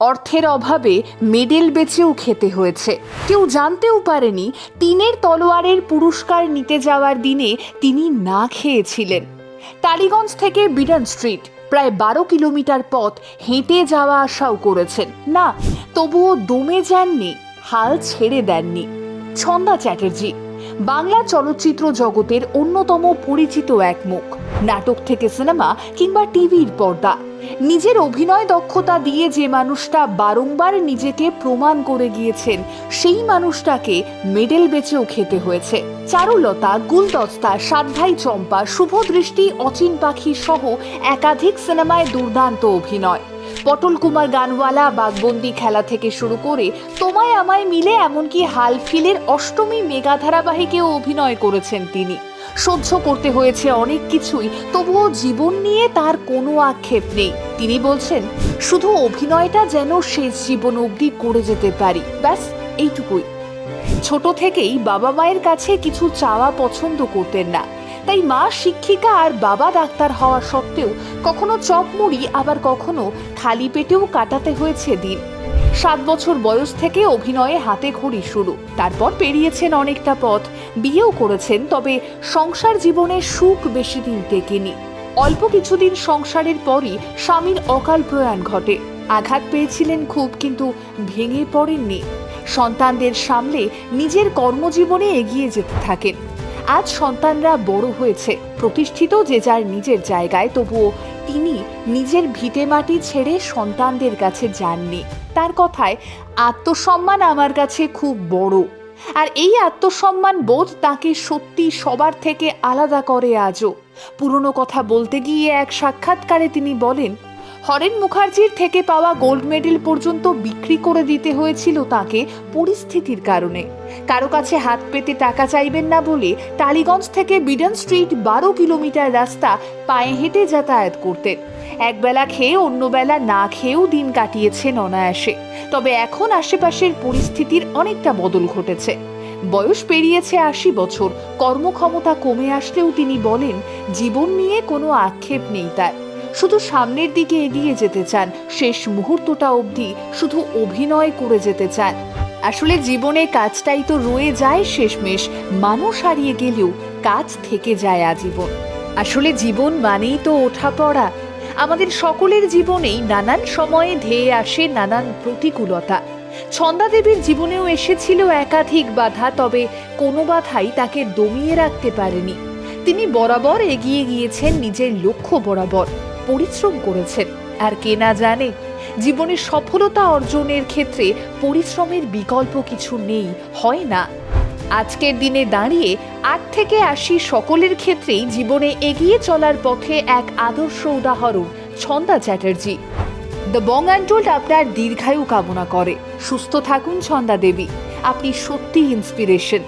অর্থের অভাবে মেডেল বেচেও খেতে হয়েছে। কেউ জানতেও পারেনি, টিনের তলোয়ারের পুরস্কার নিতে যাওয়ার দিনে তিনি না খেয়েছিলেন। টালিগঞ্জ থেকে বিডান স্ট্রিট, প্রায় বারো কিলোমিটার পথ হেঁটে যাওয়া আসাও করেছেন। না, তবুও দমে যাননি, হাল ছেড়ে দেননি। ছন্দা চ্যাটার্জি বাংলা চলচ্চিত্র জগতের অন্যতম পরিচিত এক মুখ, নাটক থেকে সিনেমা কিংবা টিভির পর্দা। নিজের অভিনয় দক্ষতা দিয়ে যে মানুষটা বারংবার নিজেকে প্রমাণ করে গিয়েছেন, সেই মানুষটাকে মেডেল বেচেও খেতে হয়েছে। চারুলতা, গুলদস্তা, সাধ্যাই চম্পা, শুভদৃষ্টি, অচিন পাখি সহ একাধিক সিনেমায় দুর্দান্ত অভিনয়। পটল কুমার গানওয়ালা বাগবন্দি খেলা থেকে শুরু করে তোমায় আমায় মিলে এমনকি হালফিলের অষ্টমী মেগা ধারাবাহিকেও অভিনয় করেছেন তিনি। সহ্য করতে হয়েছে অনেক কিছুই, তবুও জীবন নিয়ে তার কোনো আক্ষেপ নেই। তিনি বলছেন, শুধু অভিনয়টা যেন শেষ জীবন অবধি করে যেতে পারি। ব্যাস, এইটুকুই। ছোট থেকেই বাবা মায়ের কাছে কিছু চাওয়া পছন্দ করতেন না। তাই মা, শিক্ষিকা আর বাবা ডাক্তার হওয়া সত্ত্বেও কখনো চপ মুড়ি আবার কখনো খালি পেটেও কাটাতে হয়েছে দিন। সাত বছর বয়স থেকে অভিনয়ে হাতে ঘড়ি শুরু। তারপর পেরিয়েছেন অনেকটা পথ। বিয়েও করেছেন, তবে সংসার জীবনে সুখ বেশি দিন টেকেনি। অল্প কিছুদিন সংসারের পরই স্বামীর অকাল প্রয়াণ ঘটে। আঘাত পেয়েছিলেন খুব, কিন্তু ভেঙে পড়েননি। সন্তানদের সামলে নিজের কর্মজীবনে এগিয়ে যেতে থাকেন। আজ সন্তানরা বড় হয়েছে। প্রতিষ্ঠিত যে যার নিজের জায়গায়, তবুও তিনি নিজের ভিটে মাটি ছেড়ে সন্তানদের কাছে যাননি। তার কথায়, আত্মসম্মান আমার কাছে খুব বড়। আর এই আত্মসম্মান বোধ তাকে সত্যি সবার থেকে আলাদা করে আজও। পুরনো কথা বলতে গিয়ে এক সাক্ষাৎকারে তিনি বলেন হরেন মুখার্জির থেকে পাওয়া গোল্ড মেডেল পর্যন্ত বিক্রি করে দিতে হয়েছিল তাকে পরিস্থিতির কারণে। কারও কাছে হাত পেতে টাকা চাইবেন না বলে টালিগঞ্জ থেকে বিডন স্ট্রিট বারো কিলোমিটার রাস্তা পায়ে হেঁটে যাতায়াত করতেন। একবেলা খেয়ে অন্য বেলা না খেয়েও দিন কাটিয়েছেন অনায়াসে। তবে এখন আশেপাশের পরিস্থিতির অনেকটা বদল ঘটেছে। বয়স পেরিয়েছে আশি বছর। কর্মক্ষমতা কমে আসলেও তিনি বলেন, জীবন নিয়ে কোনো আক্ষেপ নেই তার। শুধু সামনের দিকে এগিয়ে যেতে চান। শেষ মুহূর্তটা অবধি শুধু অভিনয় করে যেতে চান। আসলে জীবনে কাজটাই তো রয়ে যায় শেষমেশ। মানুষ হারিয়ে গেলেও কাজ থেকে যায় আজীবন। আসলে জীবন মানেই তো ওঠা পড়া। আমাদের সকলের জীবনেই নানান সময়ে ধেয়ে আসে নানান প্রতিকূলতা। ছন্দা দেবীর জীবনেও এসেছিল একাধিক বাধা, তবে কোনো বাধাই তাকে দমিয়ে রাখতে পারেনি। তিনি বরাবর এগিয়ে গিয়েছেন নিজের লক্ষ্য বরাবর। পরিশ্রম করেছেন। আর কে না জানে, জীবনে সফলতা অর্জনের ক্ষেত্রে পরিশ্রমের বিকল্প কিছু নেই, হয় না? আজকের দিনে দাঁড়িয়ে আট থেকে আশি সকলের ক্ষেত্রেই জীবনে এগিয়ে চলার পথে এক আদর্শ উদাহরণ, Chhanda Chatterjee. The Bong untold আপনার দীর্ঘায়ু কামনা করে। সুস্থ থাকুন ছন্দা দেবী। আপনি সত্যি ইন্সপিরেশন